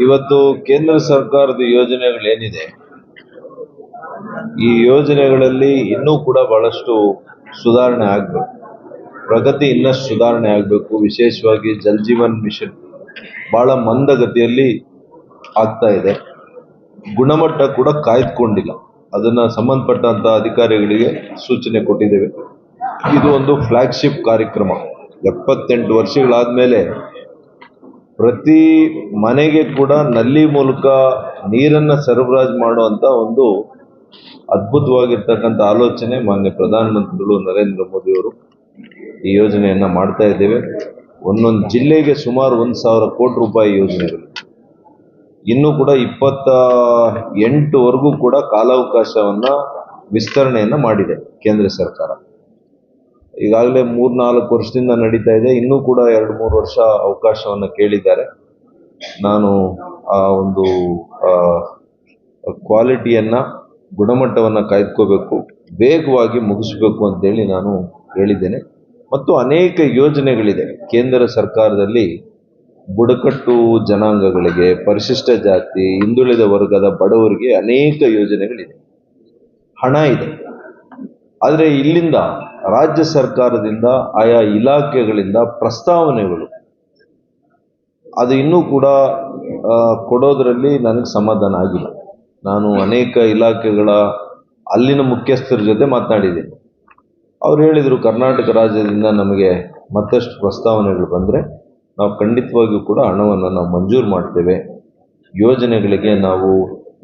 ಇವತ್ತು ಕೇಂದ್ರ ಸರ್ಕಾರದ ಯೋಜನೆಗಳೇನಿದೆ? ಈ ಯೋಜನೆಗಳಲ್ಲಿ ಇನ್ನೂ ಕೂಡ ಬಹಳಷ್ಟು ಸುಧಾರಣೆ ಆಗಬೇಕು. ಪ್ರಗತಿ ಇನ್ನಷ್ಟು ಸುಧಾರಣೆ ಆಗಬೇಕು. ವಿಶೇಷವಾಗಿ ಜಲ್ ಜೀವನ್ ಮಿಷನ್ ಬಹಳ ಮಂದಗತಿಯಲ್ಲಿ ಆಗ್ತಾ ಇದೆ. ಗುಣಮಟ್ಟ ಕೂಡ ಕಾಯ್ದುಕೊಂಡಿಲ್ಲ. ಅದನ್ನ ಸಂಬಂಧಪಟ್ಟಂತ ಅಧಿಕಾರಿಗಳಿಗೆ ಸೂಚನೆ ಕೊಟ್ಟಿದ್ದೇವೆ. ಇದು ಒಂದು ಫ್ಲಾಗ್ಶಿಪ್ ಕಾರ್ಯಕ್ರಮ. ಎಪ್ಪತ್ತೆಂಟು ವರ್ಷಗಳಾದ್ಮೇಲೆ ಪ್ರತಿ ಮನೆಗೆ ಕೂಡ ನಲ್ಲಿ ಮೂಲಕ ನೀರನ್ನ ಸರಬರಾಜು ಮಾಡುವಂತ ಒಂದು ಅದ್ಭುತವಾಗಿರ್ತಕ್ಕಂಥ ಆಲೋಚನೆ ಮಾನ್ಯ ಪ್ರಧಾನಮಂತ್ರಿಗಳು ನರೇಂದ್ರ ಮೋದಿ ಅವರು ಈ ಯೋಜನೆಯನ್ನ ಮಾಡ್ತಾ ಇದ್ದೇವೆ. ಒಂದೊಂದು ಜಿಲ್ಲೆಗೆ ಸುಮಾರು ಒಂದು ಸಾವಿರ ಕೋಟಿ ರೂಪಾಯಿ ಯೋಜನೆಗಳು. ಇನ್ನೂ ಕೂಡ ಇಪ್ಪತ್ತ ಎಂಟುವರೆಗೂ ಕೂಡ ಕಾಲಾವಕಾಶವನ್ನ ವಿಸ್ತರಣೆಯನ್ನ ಮಾಡಿದೆ ಕೇಂದ್ರ ಸರ್ಕಾರ. ಈಗಾಗಲೇ ಮೂರ್ನಾಲ್ಕು ವರ್ಷದಿಂದ ನಡೀತಾ ಇದೆ. ಇನ್ನೂ ಕೂಡ ಎರಡು ಮೂರು ವರ್ಷ ಅವಕಾಶವನ್ನ ಕೇಳಿದ್ದಾರೆ. ನಾನು ಆ ಒಂದು ಕ್ವಾಲಿಟಿಯನ್ನ, ಗುಣಮಟ್ಟವನ್ನು ಕಾಯ್ದುಕೋಬೇಕು, ವೇಗವಾಗಿ ಮುಗಿಸ್ಬೇಕು ಅಂತೇಳಿ ನಾನು ಹೇಳಿದ್ದೇನೆ. ಮತ್ತು ಅನೇಕ ಯೋಜನೆಗಳಿದೆ. ಕೇಂದ್ರ ಸರ್ಕಾರದಲ್ಲಿ ಬುಡಕಟ್ಟು ಜನಾಂಗಗಳಿಗೆ, ಪರಿಶಿಷ್ಟ ಜಾತಿ, ಹಿಂದುಳಿದ ವರ್ಗದ ಬಡವರಿಗೆ ಅನೇಕ ಯೋಜನೆಗಳಿದೆ. ಹಣ ಇದೆ. ಆದರೆ ಇಲ್ಲಿಂದ ರಾಜ್ಯ ಸರ್ಕಾರದಿಂದ ಆಯಾ ಇಲಾಖೆಗಳಿಂದ ಪ್ರಸ್ತಾವನೆಗಳು. ಅದು ಇನ್ನೂ ಕೂಡ ಕೊಡೋದರಲ್ಲಿ ನನಗೆ ಸಮಾಧಾನ ಆಗಿಲ್ಲ. ನಾನು ಅನೇಕ ಇಲಾಖೆಗಳ ಅಲ್ಲಿನ ಮುಖ್ಯಸ್ಥರ ಜೊತೆ ಮಾತನಾಡಿದ್ದೀನಿ. ಅವ್ರು ಹೇಳಿದರು, ಕರ್ನಾಟಕ ರಾಜ್ಯದಿಂದ ನಮಗೆ ಮತ್ತಷ್ಟು ಪ್ರಸ್ತಾವನೆಗಳು ಬಂದರೆ ನಾವು ಖಂಡಿತವಾಗಿಯೂ ಕೂಡ ಹಣವನ್ನು ನಾವು ಮಂಜೂರು ಮಾಡ್ತೇವೆ. ಯೋಜನೆಗಳಿಗೆ ನಾವು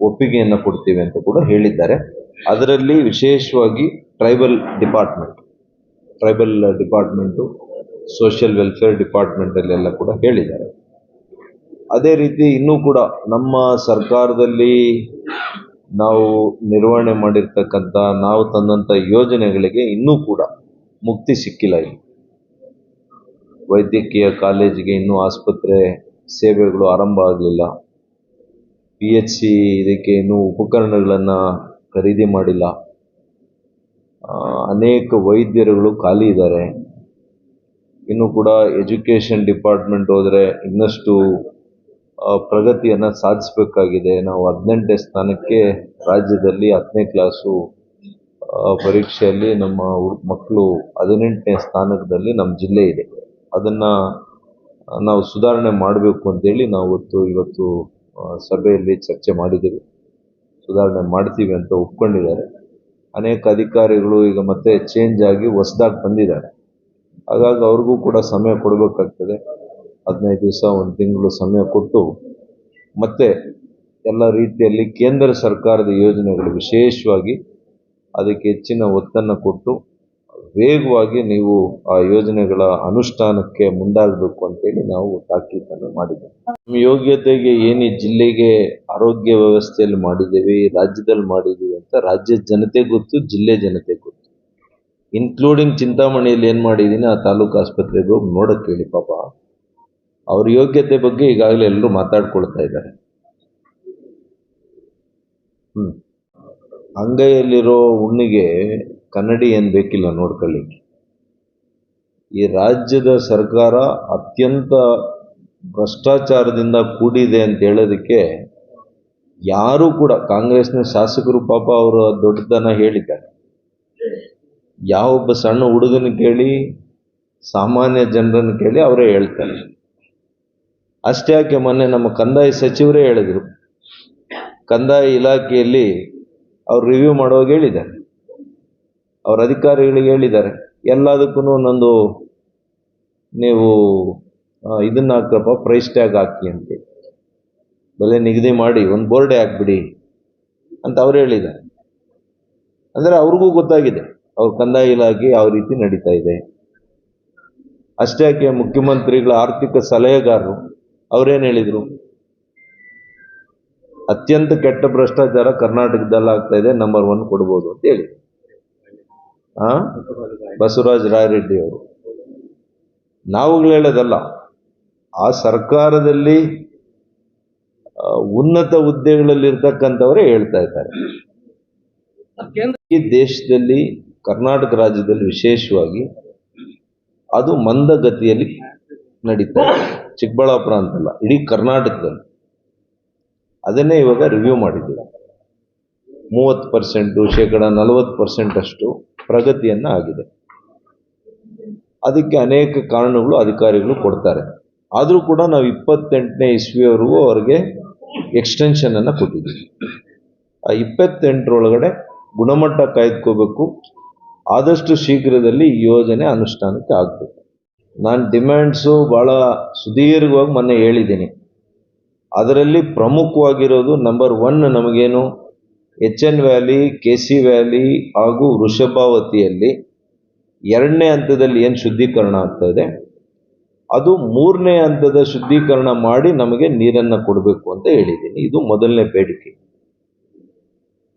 ಒಪ್ಪಿಗೆಯನ್ನು ಕೊಡ್ತೀವಿ ಅಂತ ಕೂಡ ಹೇಳಿದ್ದಾರೆ. ಅದರಲ್ಲಿ ವಿಶೇಷವಾಗಿ tribal department tribal department social welfare ಡಿಪಾರ್ಟ್ಮೆಂಟಲ್ಲೆಲ್ಲ ಕೂಡ ಹೇಳಿದ್ದಾರೆ. ಅದೇ ರೀತಿ ಇನ್ನೂ ಕೂಡ ನಮ್ಮ ಸರ್ಕಾರದಲ್ಲಿ ನಾವು ನಿರ್ವಹಣೆ ಮಾಡಿರ್ತಕ್ಕಂಥ, ನಾವು ತಂದಂಥ ಯೋಜನೆಗಳಿಗೆ ಇನ್ನೂ ಕೂಡ ಮುಕ್ತಿ ಸಿಕ್ಕಿಲ್ಲ ಇಲ್ಲಿ. ವೈದ್ಯಕೀಯ ಕಾಲೇಜಿಗೆ ಇನ್ನೂ ಆಸ್ಪತ್ರೆ ಸೇವೆಗಳು ಆರಂಭ ಆಗಲಿಲ್ಲ. ಪಿ ಎಚ್ ಸಿ ಇದಕ್ಕೆ ಇನ್ನೂ ಉಪಕರಣಗಳನ್ನು ಖರೀದಿ ಮಾಡಿಲ್ಲ. ಅನೇಕ ವೈದ್ಯರುಗಳು ಖಾಲಿ ಇದ್ದಾರೆ. ಇನ್ನು ಕೂಡ ಎಜುಕೇಷನ್ ಡಿಪಾರ್ಟ್ಮೆಂಟ್ ಹೋದರೆ ಇನ್ನಷ್ಟು ಪ್ರಗತಿಯನ್ನು ಸಾಧಿಸಬೇಕಾಗಿದೆ. ನಾವು ಹದಿನೆಂಟನೇ ಸ್ಥಾನಕ್ಕೆ ರಾಜ್ಯದಲ್ಲಿ ಹತ್ತನೇ ಕ್ಲಾಸು ಪರೀಕ್ಷೆಯಲ್ಲಿ ನಮ್ಮ ಮಕ್ಕಳು ಹದಿನೆಂಟನೇ ಸ್ಥಾನದಲ್ಲಿ ನಮ್ಮ ಜಿಲ್ಲೆ ಇದೆ. ಅದನ್ನು ನಾವು ಸುಧಾರಣೆ ಮಾಡಬೇಕು ಅಂತೇಳಿ ನಾವು ಇವತ್ತು ಇವತ್ತು ಸಭೆಯಲ್ಲಿ ಚರ್ಚೆ ಮಾಡಿದ್ದೀವಿ. ಸುಧಾರಣೆ ಮಾಡ್ತೀವಿ ಅಂತ ಒಪ್ಕೊಂಡಿದ್ದಾರೆ. ಅನೇಕ ಅಧಿಕಾರಿಗಳು ಈಗ ಮತ್ತೆ ಚೇಂಜ್ ಆಗಿ ಹೊಸದಾಗಿ ಬಂದಿದ್ದಾರೆ. ಹಾಗಾಗಿ ಅವ್ರಿಗೂ ಕೂಡ ಸಮಯ ಕೊಡಬೇಕಾಗ್ತದೆ. ಹದಿನೈದು ದಿವಸ, ಒಂದು ತಿಂಗಳು ಸಮಯ ಕೊಟ್ಟು ಮತ್ತೆ ಎಲ್ಲ ರೀತಿಯಲ್ಲಿ ಕೇಂದ್ರ ಸರ್ಕಾರದ ಯೋಜನೆಗಳು ವಿಶೇಷವಾಗಿ ಅದಕ್ಕೆ ಹೆಚ್ಚಿನ ಒತ್ತನ್ನು ಕೊಟ್ಟು ವೇಗವಾಗಿ ನೀವು ಆ ಯೋಜನೆಗಳ ಅನುಷ್ಠಾನಕ್ಕೆ ಮುಂದಾಗಬೇಕು ಅಂತೇಳಿ ನಾವು ತಾಕೀತನ್ನು ಮಾಡಿದ್ದೇವೆ. ನಮ್ಮ ಯೋಗ್ಯತೆಗೆ ಏನು ಜಿಲ್ಲೆಗೆ ಆರೋಗ್ಯ ವ್ಯವಸ್ಥೆಯಲ್ಲಿ ಮಾಡಿದ್ದೀವಿ, ರಾಜ್ಯದಲ್ಲಿ ಮಾಡಿದ್ದೀವಿ ಅಂತ ರಾಜ್ಯದ ಜನತೆ ಗೊತ್ತು, ಜಿಲ್ಲೆ ಜನತೆ ಗೊತ್ತು. ಇನ್ಕ್ಲೂಡಿಂಗ್ ಚಿಂತಾಮಣಿಯಲ್ಲಿ ಏನು ಮಾಡಿದ್ದೀನಿ, ಆ ತಾಲೂಕು ಆಸ್ಪತ್ರೆಗೆ ಹೋಗಿ ನೋಡಕ್ಕೆ ಹೇಳಿ ಪಾಪ. ಅವ್ರ ಯೋಗ್ಯತೆ ಬಗ್ಗೆ ಈಗಾಗಲೇ ಎಲ್ಲರೂ ಮಾತಾಡ್ಕೊಳ್ತಾ ಇದ್ದಾರೆ. ಹ್ಞೂ ಅಂಗೈಯಲ್ಲಿರೋ ಹುಣ್ಣಿಗೆ ಕನ್ನಡಿ ಏನು ಬೇಕಿಲ್ಲ ನೋಡ್ಕೊಳ್ಳಿಕ್ಕೆ. ಈ ರಾಜ್ಯದ ಸರ್ಕಾರ ಅತ್ಯಂತ ಭ್ರಷ್ಟಾಚಾರದಿಂದ ಕೂಡಿದೆ ಅಂತ ಹೇಳೋದಕ್ಕೆ ಯಾರೂ ಕೂಡ ಕಾಂಗ್ರೆಸ್ನ ಶಾಸಕರು ಪಾಪ ಅವರು ದೊಡ್ಡತನ ಹೇಳಿದ್ದಾರೆ. ಯಾವೊಬ್ಬ ಸಣ್ಣ ಹುಡುಗನ ಕೇಳಿ, ಸಾಮಾನ್ಯ ಜನರನ್ನು ಕೇಳಿ ಅವರೇ ಹೇಳ್ತಾರೆ. ಅಷ್ಟೇ ಯಾಕೆ ಮೊನ್ನೆ ನಮ್ಮ ಕಂದಾಯ ಸಚಿವರೇ ಹೇಳಿದರು. ಕಂದಾಯ ಇಲಾಖೆಯಲ್ಲಿ ಅವ್ರು ರಿವ್ಯೂ ಮಾಡುವಾಗ ಹೇಳಿದ್ದಾರೆ. ಅವ್ರ ಅಧಿಕಾರಿಗಳಿಗೆ ಹೇಳಿದ್ದಾರೆ. ಎಲ್ಲದಕ್ಕೂ ಒಂದೊಂದು ನೀವು ಇದನ್ನ ಹಾಕಪ್ಪ ಪ್ರೈಸ್ ಟ್ಯಾಗ್ ಹಾಕಿ ಅಂತ. ಬೆಲೆ ನಿಗದಿ ಮಾಡಿ, ಒಂದು ಬೋರ್ಡೇ ಹಾಕ್ಬಿಡಿ ಅಂತ ಅವ್ರು ಹೇಳಿದ್ದಾರೆ. ಅಂದರೆ ಅವ್ರಿಗೂ ಗೊತ್ತಾಗಿದೆ, ಅವ್ರ ಕಂದಾಯ ಇಲಾಖೆ ಯಾವ ರೀತಿ ನಡೀತಾ ಇದೆ. ಅಷ್ಟೇ ಮುಖ್ಯಮಂತ್ರಿಗಳ ಆರ್ಥಿಕ ಸಲಹೆಗಾರರು, ಅವರೇನು ಹೇಳಿದರು? ಅತ್ಯಂತ ಕೆಟ್ಟ ಭ್ರಷ್ಟಾಚಾರ ಕರ್ನಾಟಕದಲ್ಲಿ ಆಗ್ತಾ ಇದೆ ನಂಬರ್ ಒನ್ ಕೊಡ್ಬೋದು ಅಂತ ಹೇಳಿ ಬಸವರಾಜ ರಾಯರೆಡ್ಡಿ ಅವರು. ನಾವುಗಳು ಹೇಳೋದಲ್ಲ, ಆ ಸರ್ಕಾರದಲ್ಲಿ ಉನ್ನತ ಹುದ್ದೆಗಳಲ್ಲಿ ಇರ್ತಕ್ಕಂಥವರೇ ಹೇಳ್ತಾ ಇದ್ದಾರೆ. ಈ ದೇಶದಲ್ಲಿ, ಕರ್ನಾಟಕ ರಾಜ್ಯದಲ್ಲಿ ವಿಶೇಷವಾಗಿ, ಅದು ಮಂದಗತಿಯಲ್ಲಿ ನಡೀತಾ ಇದೆ. ಚಿಕ್ಕಬಳ್ಳಾಪುರ ಅಂತಲ್ಲ, ಇಡೀ ಕರ್ನಾಟಕದಲ್ಲಿ. ಅದನ್ನೇ ಇವಾಗ ರಿವ್ಯೂ ಮಾಡಿದ್ದೀವಿ. ಮೂವತ್ತು ಪರ್ಸೆಂಟು ಶೇಕಡ ನಲವತ್ತು ಪರ್ಸೆಂಟ್ ಅಷ್ಟು ಪ್ರಗತಿಯನ್ನು ಆಗಿದೆ. ಅದಕ್ಕೆ ಅನೇಕ ಕಾರಣಗಳು ಅಧಿಕಾರಿಗಳು ಕೊಡ್ತಾರೆ. ಆದರೂ ಕೂಡ ನಾವು ಇಪ್ಪತ್ತೆಂಟನೇ ಇಸ್ವಿಯವರೆಗೂ ಅವ್ರಿಗೆ ಎಕ್ಸ್ಟೆನ್ಷನನ್ನು ಕೊಟ್ಟಿದ್ದೀವಿ. ಆ ಇಪ್ಪತ್ತೆಂಟರೊಳಗಡೆ ಗುಣಮಟ್ಟ ಕಾಯ್ದುಕೋಬೇಕು. ಆದಷ್ಟು ಶೀಘ್ರದಲ್ಲಿ ಈ ಯೋಜನೆ ಅನುಷ್ಠಾನಕ್ಕೆ ಆಗಬೇಕು. ನಾನು ಡಿಮ್ಯಾಂಡ್ಸು ಭಾಳ ಸುದೀರ್ಘವಾಗಿ ಮೊನ್ನೆ ಹೇಳಿದ್ದೀನಿ. ಅದರಲ್ಲಿ ಪ್ರಮುಖವಾಗಿರೋದು ನಂಬರ್ ಒನ್ ನಮಗೇನು? H N valley, K C valley ಹಾಗೂ ವೃಷಭಾವತಿಯಲ್ಲಿ ಎರಡನೇ ಹಂತದಲ್ಲಿ ಏನು ಶುದ್ಧೀಕರಣ ಆಗ್ತಾ ಇದೆ? ಅದು ಮೂರನೇ ಹಂತದ ಶುದ್ಧೀಕರಣ ಮಾಡಿ ನಮಗೆ ನೀರನ್ನು ಕೊಡಬೇಕು ಅಂತ ಹೇಳಿದ್ದೀನಿ. ಇದು ಮೊದಲನೇ ಬೇಡಿಕೆ.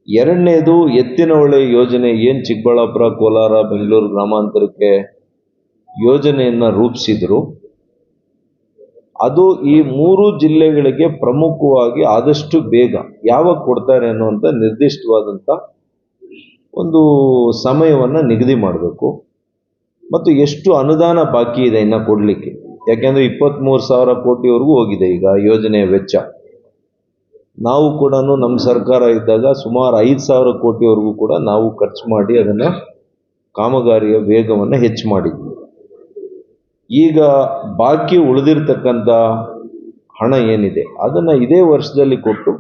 ಎರಡನೇದು, ಎತ್ತಿನ ಹೊಳೆ ಯೋಜನೆ ಏನು ಚಿಕ್ಕಬಳ್ಳಾಪುರ, ಕೋಲಾರ, ಬೆಂಗಳೂರು ಗ್ರಾಮಾಂತರಕ್ಕೆ ಯೋಜನೆಯನ್ನು ರೂಪಿಸಿದ್ರು? ಅದು ಈ ಮೂರು ಜಿಲ್ಲೆಗಳಿಗೆ ಪ್ರಮುಖವಾಗಿ ಆದಷ್ಟು ಬೇಗ ಯಾವಾಗ ಕೊಡ್ತಾರೆ ಅನ್ನುವಂಥ ನಿರ್ದಿಷ್ಟವಾದಂಥ ಒಂದು ಸಮಯವನ್ನು ನಿಗದಿ ಮಾಡಬೇಕು. ಮತ್ತು ಎಷ್ಟು ಅನುದಾನ ಬಾಕಿ ಇದೆ ಇನ್ನು ಕೊಡಲಿಕ್ಕೆ? ಯಾಕೆಂದರೆ ಇಪ್ಪತ್ತ್ಮೂರು ಸಾವಿರ ಕೋಟಿವರೆಗೂ ಹೋಗಿದೆ ಈಗ ಯೋಜನೆಯ ವೆಚ್ಚ. ನಾವು ಕೂಡ ನಮ್ಮ ಸರ್ಕಾರ ಇದ್ದಾಗ ಸುಮಾರು ಐದು ಸಾವಿರ ಕೋಟಿವರೆಗೂ ಕೂಡ ನಾವು ಖರ್ಚು ಮಾಡಿ ಅದನ್ನು ಕಾಮಗಾರಿಯ ವೇಗವನ್ನು ಹೆಚ್ಚು ಮಾಡಿದ್ವಿ. ಈಗ ಬಾಕಿ ಉಳಿದಿರ್ತಕ್ಕಂಥ ಹಣ ಏನಿದೆ? ಅದನ್ನು ಇದೇ ವರ್ಷದಲ್ಲಿ ಕೊಟ್ಟು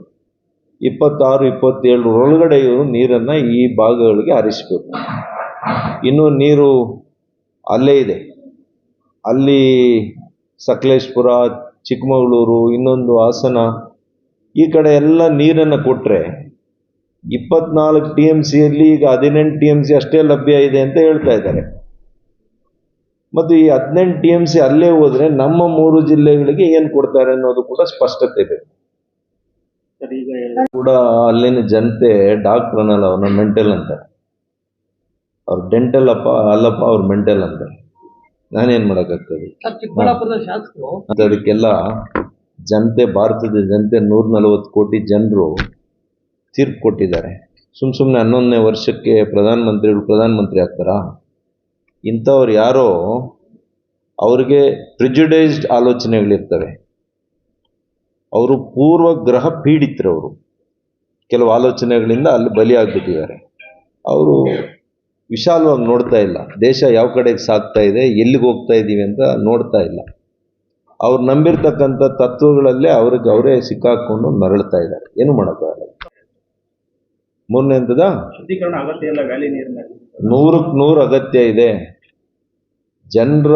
ಇಪ್ಪತ್ತಾರು ಇಪ್ಪತ್ತೇಳರೊಳಗಡೆ ಇವರು ನೀರನ್ನು ಈ ಭಾಗಗಳಿಗೆ ಹರಿಸಬೇಕು. ಇನ್ನು ನೀರು ಅಲ್ಲೇ ಇದೆ. ಅಲ್ಲಿ ಸಕಲೇಶ್ಪುರ, ಚಿಕ್ಕಮಗಳೂರು, ಇನ್ನೊಂದು ಹಾಸನ, ಈ ಕಡೆ ಎಲ್ಲ ನೀರನ್ನು ಕೊಟ್ಟರೆ ಇಪ್ಪತ್ನಾಲ್ಕು ಟಿ ಎಂ ಸಿಯಲ್ಲಿ ಈಗ ಹದಿನೆಂಟು ಟಿ ಎಂ ಸಿ ಅಷ್ಟೇ ಲಭ್ಯ ಇದೆ ಅಂತ ಹೇಳ್ತಾ ಇದ್ದಾರೆ. ಮತ್ತು ಈ ಹದಿನೆಂಟು ಟಿ ಎಂ ಸಿ ಅಲ್ಲೇ ಹೋದರೆ ನಮ್ಮ ಮೂರು ಜಿಲ್ಲೆಗಳಿಗೆ ಏನು ಕೊಡ್ತಾರೆ ಅನ್ನೋದು ಕೂಡ ಸ್ಪಷ್ಟತೆ ಬೇಕು ಕೂಡ ಅಲ್ಲಿನ ಜನತೆ ಡಾಕ್ಟರ್ ಅನ್ನಲ್ಲ ಅವ್ರನ್ನ ಮೆಂಟಲ್ ಅಂತಾರೆ. ಅವ್ರ ಡೆಂಟಲ್ ಅಪ್ಪ ಅಲ್ಲಪ್ಪ ಅವ್ರ ಮೆಂಟಲ್ ಅಂತಾರೆ. ನಾನೇನ್ ಮಾಡೋಕ್ಕಾಗ್ತದೆ? ಅದಕ್ಕೆಲ್ಲ ಜನತೆ ಭಾರತದ ಜನತೆ ನೂರ ನಲವತ್ತು ಕೋಟಿ ಜನರು ತೀರ್ಪು ಕೊಟ್ಟಿದ್ದಾರೆ. ಸುಮ್ ಸುಮ್ಮನೆ ಹನ್ನೊಂದನೇ ವರ್ಷಕ್ಕೆ ಪ್ರಧಾನಮಂತ್ರಿಗಳು ಪ್ರಧಾನಮಂತ್ರಿ ಆಗ್ತಾರಾ? ಇಂಥವ್ರು ಯಾರೋ ಅವ್ರಿಗೆ ಪ್ರಿಜುಡೈಸ್ಡ್ ಆಲೋಚನೆಗಳಿರ್ತವೆ. ಅವರು ಪೂರ್ವಗ್ರಹ ಪೀಡಿತರು ಅವರು. ಕೆಲವು ಆಲೋಚನೆಗಳಿಂದ ಅಲ್ಲಿ ಬಲಿಯಾಗ್ಬಿಟ್ಟಿದ್ದಾರೆ. ಅವರು ವಿಶಾಲವಾಗಿ ನೋಡ್ತಾ ಇಲ್ಲ. ದೇಶ ಯಾವ ಕಡೆಗೆ ಸಾಗ್ತಾ ಇದೆ ಎಲ್ಲಿಗೆ ಹೋಗ್ತಾ ಇದ್ದೀವಿ ಅಂತ ನೋಡ್ತಾ ಇಲ್ಲ. ಅವ್ರು ನಂಬಿರ್ತಕ್ಕಂಥ ತತ್ವಗಳಲ್ಲೇ ಅವ್ರಿಗೆ ಅವರೇ ಸಿಕ್ಕಾಕೊಂಡು ಮರಳ್ತಾ ಇದ್ದಾರೆ. ಏನು ಮಾಡೋಕ್ಕಾಗಲ್ಲ ಮೂರನೇ ಹಂತದ ನೀರಿನಲ್ಲಿ. ನೂರಕ್ಕೆ ನೂರು ಅಗತ್ಯ ಇದೆ. ಜನರ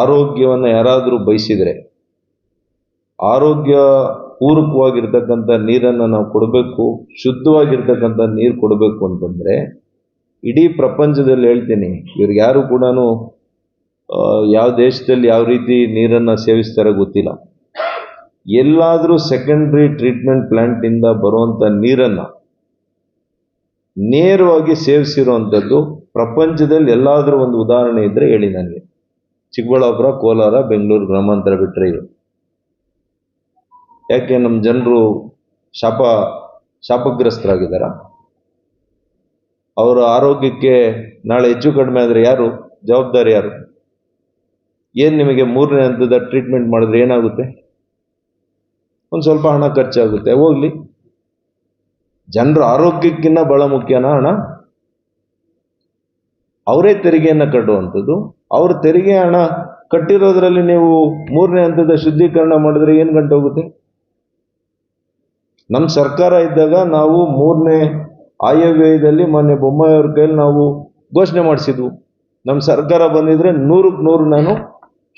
ಆರೋಗ್ಯವನ್ನು ಯಾರಾದರೂ ಬಯಸಿದರೆ, ಆರೋಗ್ಯ ಪೂರಕವಾಗಿರ್ತಕ್ಕಂಥ ನೀರನ್ನು ನಾವು ಕೊಡಬೇಕು, ಶುದ್ಧವಾಗಿರ್ತಕ್ಕಂಥ ನೀರು ಕೊಡಬೇಕು ಅಂತಂದರೆ, ಇಡೀ ಪ್ರಪಂಚದಲ್ಲಿ ಹೇಳ್ತೀನಿ ಇವ್ರಿಗೆ ಯಾರು ಕೂಡ ಯಾವ ದೇಶದಲ್ಲಿ ಯಾವ ರೀತಿ ನೀರನ್ನು ಸೇವಿಸ್ತಾರೆ ಗೊತ್ತಿಲ್ಲ. ಎಲ್ಲಾದರೂ ಸೆಕೆಂಡ್ರಿ ಟ್ರೀಟ್ಮೆಂಟ್ ಪ್ಲ್ಯಾಂಟಿಂದ ಬರುವಂಥ ನೀರನ್ನು ನೇರವಾಗಿ ಸೇವಿಸಿರುವಂಥದ್ದು ಪ್ರಪಂಚದಲ್ಲಿ ಎಲ್ಲಾದರೂ ಒಂದು ಉದಾಹರಣೆ ಇದ್ದರೆ ಹೇಳಿ ನನಗೆ. ಚಿಕ್ಕಬಳ್ಳಾಪುರ, ಕೋಲಾರ, ಬೆಂಗಳೂರು ಗ್ರಾಮಾಂತರ ಬಿಟ್ಟರೆ ಯಾಕೆ ನಮ್ಮ ಜನರು ಶಾಪ, ಶಾಪಗ್ರಸ್ತರಾಗಿದ್ದಾರ? ಅವರ ಆರೋಗ್ಯಕ್ಕೆ ನಾಳೆ ಹೆಚ್ಚು ಕಡಿಮೆ ಆದರೆ ಯಾರು? ಜವಾಬ್ದಾರಿ ಯಾರು? ಏನು ನಿಮಗೆ ಮೂರನೇ ಹಂತದ ಟ್ರೀಟ್ಮೆಂಟ್ ಮಾಡಿದ್ರೆ ಏನಾಗುತ್ತೆ? ಒಂದು ಸ್ವಲ್ಪ ಹಣ ಖರ್ಚಾಗುತ್ತೆ. ಹೋಗಲಿ. ಜನರ ಆರೋಗ್ಯಕ್ಕಿಂತ ಬಹಳ ಮುಖ್ಯನಾ ಹಣ ಅವರೇ ತೆರಿಗೆಯನ್ನು ಕಟ್ಟುವಂಥದ್ದು. ಅವ್ರ ತೆರಿಗೆ ಹಣ ಕಟ್ಟಿರೋದ್ರಲ್ಲಿ ನೀವು ಮೂರನೇ ಹಂತದ ಶುದ್ಧೀಕರಣ ಮಾಡಿದ್ರೆ ಏನು ಗಂಟೆ ಹೋಗುತ್ತೆ? ನಮ್ಮ ಸರ್ಕಾರ ಇದ್ದಾಗ ನಾವು ಮೂರನೇ ಆಯವ್ಯಯದಲ್ಲಿ ಮೊನ್ನೆ ಬೊಮ್ಮಾಯಿ ಅವ್ರ ಕೈಯಲ್ಲಿ ನಾವು ಘೋಷಣೆ ಮಾಡಿಸಿದ್ವು. ನಮ್ಮ ಸರ್ಕಾರ ಬಂದಿದ್ರೆ ನೂರಕ್ಕೆ ನೂರು ನಾನು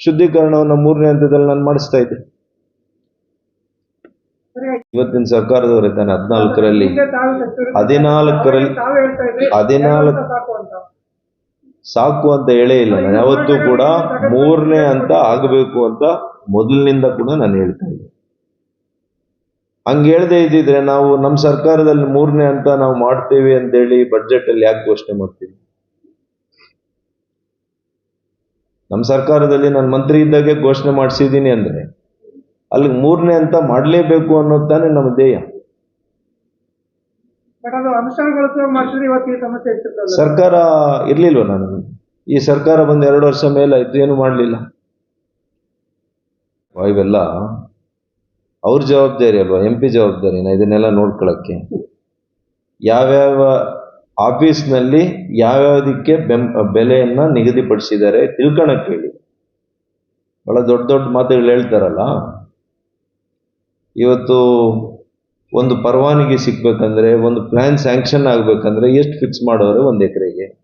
ಶುದ್ಧೀಕರಣವನ್ನು ಮೂರನೇ ಹಂತದಲ್ಲಿ ನಾನು ಮಾಡಿಸ್ತಾ ಇದ್ದೆ. ಇವತ್ತಿನ ಸರ್ಕಾರದವರು ತಾನೆ ಹದಿನಾಲ್ಕರಲ್ಲಿ. ಹದಿನಾಲ್ಕರಲ್ಲಿ, ಹದಿನಾಲ್ಕು ಸಾಕು ಅಂತ ಹೇಳೇ ಇಲ್ಲ. ನಾನು ಯಾವತ್ತೂ ಕೂಡ ಮೂರನೇ ಅಂತ ಆಗಬೇಕು ಅಂತ ಮೊದಲಿನಿಂದ ಕೂಡ ನಾನು ಹೇಳ್ತಾ ಇದ್ದೆ ಹಂಗೆ ಹೇಳದೆ ಇದ್ದಿದ್ರೆ ನಾವು ನಮ್ಮ ಸರ್ಕಾರದಲ್ಲಿ ಮೂರನೇ ಅಂತ ನಾವು ಮಾಡ್ತೇವೆ ಬಜೆಟ್ ಅಲ್ಲಿ ಯಾಕೆ ಘೋಷಣೆ ಮಾಡ್ತೀವಿ? ನಮ್ಮ ಸರ್ಕಾರದಲ್ಲಿ ನಾನು ಮಂತ್ರಿ ಇದ್ದಾಗೆ ಘೋಷಣೆ ಮಾಡಿಸಿದ್ದೀನಿ ಅಂದ್ರೆ ಅಲ್ಲಿಗೆ ಮೂರನೇ ಅಂತ ಮಾಡಲೇಬೇಕು ಅನ್ನೋದು ತಾನೇ ನಮ್ಮ ಧ್ಯೇಯ. ಸರ್ಕಾರ ಇರ್ಲಿಲ್ವ ನಾನು ಈ ಸರ್ಕಾರ ಬಂದು ಎರಡು ವರ್ಷ ಮೇಲಾಯ್ತು ಏನು ಮಾಡಲಿಲ್ಲ. ಇವೆಲ್ಲ. ಅವ್ರ ಜವಾಬ್ದಾರಿ ಅಲ್ವಾ ಎಂ ಪಿ ಜವಾಬ್ದಾರಿನ ಇದನ್ನೆಲ್ಲ ನೋಡ್ಕೊಳ್ಳೋಕ್ಕೆ ಯಾವ್ಯಾವ ಆಫೀಸ್ನಲ್ಲಿ ಯಾವ್ಯಾವುದಕ್ಕೆ ಬೆಂ ಬೆಲೆಯನ್ನು ನಿಗದಿಪಡಿಸಿದ್ದಾರೆ ತಿಳ್ಕೊಳಕ್ಕೆ ಹೇಳಿ. ಭಾಳ ದೊಡ್ಡ ದೊಡ್ಡ ಮಾತುಗಳು ಹೇಳ್ತಾರಲ್ಲ. ಇವತ್ತು ಒಂದು ಪರವಾನಗಿ ಸಿಗ್ಬೇಕಂದ್ರೆ ಒಂದು ಪ್ಲಾನ್ ಸ್ಯಾಂಕ್ಷನ್ ಆಗ್ಬೇಕಂದ್ರೆ ಎಷ್ಟು ಫಿಕ್ಸ್ ಮಾಡೋರು ಒಂದು ಎಕರೆಗೆ?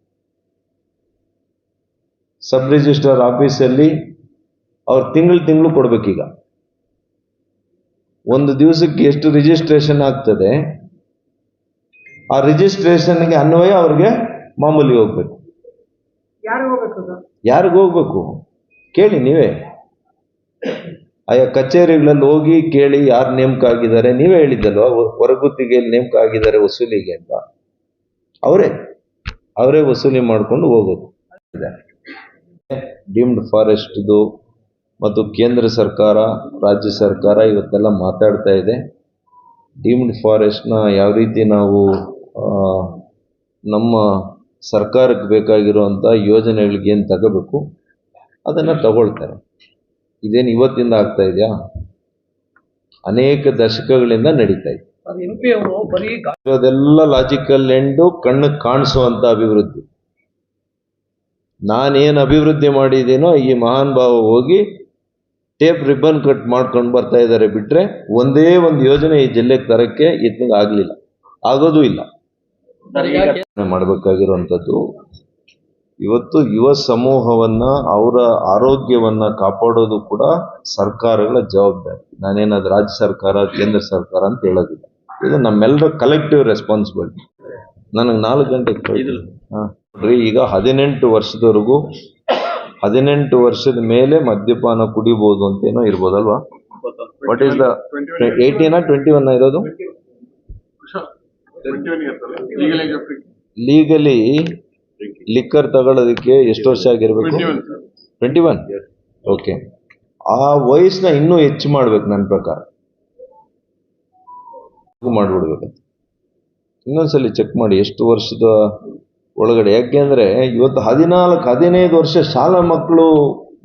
ಸಬ್ ರಿಜಿಸ್ಟ್ರಾರ್ ಆಫೀಸಲ್ಲಿ ಅವ್ರು ತಿಂಗಳು ತಿಂಗಳು ಕೊಡ್ಬೇಕೀಗ. ಒಂದು ದಿವಸಕ್ಕೆ ಎಷ್ಟು ರಿಜಿಸ್ಟ್ರೇಷನ್ ಆಗ್ತದೆ ಆ ರಿಜಿಸ್ಟ್ರೇಷನ್ಗೆ ಅನ್ವಯ ಅವ್ರಿಗೆ ಮಾಮೂಲಿ ಹೋಗ್ಬೇಕು. ಯಾರಿಗೂ ಹೋಗ್ಬೇಕು ಸರ್ ಯಾರಿಗ್ ಹೋಗ್ಬೇಕು? ಕೇಳಿ ನೀವೇ. ಆಯಾ ಕಚೇರಿಗಳಲ್ಲಿ ಹೋಗಿ ಕೇಳಿ ಯಾರು ನೇಮಕ ಆಗಿದ್ದಾರೆ ನೀವೇ ಹೇಳಿದ್ದಲ್ವಾ? ಹೊರಗುತ್ತಿಗೆಯಲ್ಲಿ ಹೊರಗುತ್ತಿಗೆ ನೇಮಕ ಆಗಿದ್ದಾರೆ ವಸೂಲಿಗೆ ಅಂತ? ಅವರೇ ಅವರೇ ವಸೂಲಿ ಮಾಡಿಕೊಂಡು ಹೋಗೋದು. ಡೀಮ್ಡ್ ಫಾರೆಸ್ಟ್ದು ಮತ್ತು ಕೇಂದ್ರ ಸರ್ಕಾರ, ರಾಜ್ಯ ಸರ್ಕಾರ ಇವತ್ತೆಲ್ಲ ಮಾತಾಡ್ತಾ ಇದೆ. ಡೀಮ್ಡ್ ಫಾರೆಸ್ಟ್ನ ಯಾವ ರೀತಿ ನಾವು ನಮ್ಮ ಸರ್ಕಾರಕ್ಕೆ ಬೇಕಾಗಿರುವಂಥ ಯೋಜನೆಗಳಿಗೇನು ತಗೋಬೇಕು, ಅದನ್ನು ತಗೊಳ್ತಾರೆ. ಇದೇನು ಇವತ್ತಿಂದ ಆಗ್ತಾ ಇದೆಯಾ? ಅನೇಕ ದಶಕಗಳಿಂದ ನಡೀತಾ ಇದೆ. ಅದೆಲ್ಲ ಇರೋದೆಲ್ಲ ಲಾಜಿಕಲ್ ಎಂಡು ಕಣ್ಣು ಕಾಣಿಸುವಂತ ಅಭಿವೃದ್ಧಿ. ನಾನೇನು ಅಭಿವೃದ್ಧಿ ಮಾಡಿದ್ದೀನೋ ಈ ಮಹಾನ್ ಭಾವ ಹೋಗಿ ಟೇಪ್ ರಿಬ್ಬನ್ ಕಟ್ ಮಾಡ್ಕೊಂಡು ಬರ್ತಾ ಇದ್ದಾರೆ ಬಿಟ್ರೆ ಒಂದೇ ಒಂದು ಯೋಜನೆ ಈ ಜಿಲ್ಲೆಗೆ ತರಕ್ಕೆ ಇತ್ನಿಗೆ ಆಗಲಿಲ್ಲ. ಆಗೋದು ಇಲ್ಲ. ಮಾಡಬೇಕಾಗಿರುವಂಥದ್ದು ಇವತ್ತು ಯುವ ಸಮೂಹವನ್ನ ಅವರ ಆರೋಗ್ಯವನ್ನ ಕಾಪಾಡೋದು ಕೂಡ ಸರ್ಕಾರಗಳ ಜವಾಬ್ದಾರಿ. ನಾನೇನದು ರಾಜ್ಯ ಸರ್ಕಾರ ಕೇಂದ್ರ ಸರ್ಕಾರ ಅಂತ ಹೇಳೋದಿಲ್ಲ. ಇದು ನಮ್ಮೆಲ್ಲರ ಕಲೆಕ್ಟಿವ್ ರೆಸ್ಪಾನ್ಸಿಬಿಲಿಟಿ ನನಗೆ ನಾಲ್ಕು ಗಂಟೆಗೆ ಹಾಂ. ಈಗ ಹದಿನೆಂಟು ವರ್ಷದವರೆಗೂ ಹದಿನೆಂಟು ವರ್ಷದ ಮೇಲೆ ಮದ್ಯಪಾನ ಕುಡಿಬೋದು ಅಂತೇನೋ ಇರ್ಬೋದಲ್ವಾ? ವಾಟ್ ಈಸ್ ದ ಏಯ್ಟೀನಾ ಟ್ವೆಂಟಿ ಒನ್ ಇರೋದು? ಲೀಗಲಿ ಲಿಕ್ಕರ್ ತಗೊಳ್ಳೋದಕ್ಕೆ ಎಷ್ಟು ವರ್ಷ ಆಗಿರ್ಬೇಕು? ಟ್ವೆಂಟಿ ಒನ್ ಓಕೆ ಆ ವಯಸ್ಸನ್ನ ಇನ್ನೂ ಹೆಚ್ಚು ಮಾಡ್ಬೇಕು ನನ್ನ ಪ್ರಕಾರ. ಮಾಡಿಬಿಡ್ಬೇಕು. ಇನ್ನೊಂದ್ಸಲಿ ಚೆಕ್ ಮಾಡಿ ಎಷ್ಟು ವರ್ಷದ ಒಳಗಡೆ. ಯಾಕೆಂದ್ರೆ ಇವತ್ತು ಹದಿನಾಲ್ಕು ಹದಿನೈದು ವರ್ಷ ಶಾಲಾ ಮಕ್ಕಳು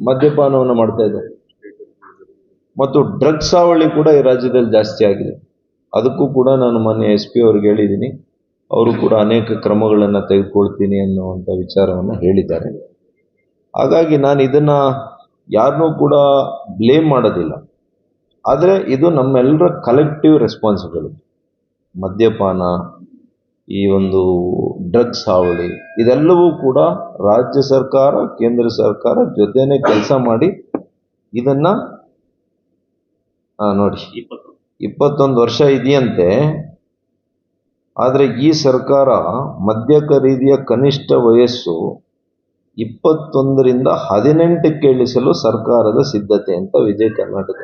ಮದ್ಯಪಾನವನ್ನು ಮಾಡ್ತಾ ಇದ್ದಾರೆ. ಮತ್ತು ಡ್ರಗ್ಸ್ ಸಾವಳಿ ಕೂಡ ಈ ರಾಜ್ಯದಲ್ಲಿ ಜಾಸ್ತಿ ಆಗಿದೆ. ಅದಕ್ಕೂ ಕೂಡ ನಾನು ಮೊನ್ನೆ ಎಸ್ ಪಿ ಅವ್ರಿಗೆ ಹೇಳಿದ್ದೀನಿ. ಅವರು ಕೂಡ ಅನೇಕ ಕ್ರಮಗಳನ್ನು ತೆಗೆದುಕೊಳ್ತೀನಿ ಅನ್ನುವಂಥ ವಿಚಾರವನ್ನು ಹೇಳಿದ್ದಾರೆ. ಹಾಗಾಗಿ ನಾನು ಇದನ್ನು ಯಾರನ್ನೂ ಕೂಡ ಬ್ಲೇಮ್ ಮಾಡೋದಿಲ್ಲ. ಆದರೆ ಇದು ನಮ್ಮೆಲ್ಲರ ಕಲೆಕ್ಟಿವ್ ರೆಸ್ಪಾನ್ಸಿಬಿಲಿಟಿ ಮದ್ಯಪಾನ, ಈ ಒಂದು ಡ್ರಗ್ಸ್ ಹಾವಳಿ, ಇದೆಲ್ಲವೂ ಕೂಡ ರಾಜ್ಯ ಸರ್ಕಾರ, ಕೇಂದ್ರ ಸರ್ಕಾರ ಜೊತೆನೇ ಕೆಲಸ ಮಾಡಿ ಇದನ್ನು ನೋಡಿ, ಇಪ್ಪತ್ತು, ಇಪ್ಪತ್ತೊಂದು ವರ್ಷ ಇದೆಯಂತೆ ಆದರೆ ಈ ಸರ್ಕಾರ ಮದ್ಯ ಖರೀದಿಯ ಕನಿಷ್ಠ ವಯಸ್ಸು ಇಪ್ಪತ್ತೊಂದರಿಂದ ಹದಿನೆಂಟಕ್ಕೆ ಇಳಿಸಲು ಸರ್ಕಾರದ ಸಿದ್ಧತೆ ಅಂತ ವಿಜಯ ಕರ್ನಾಟಕ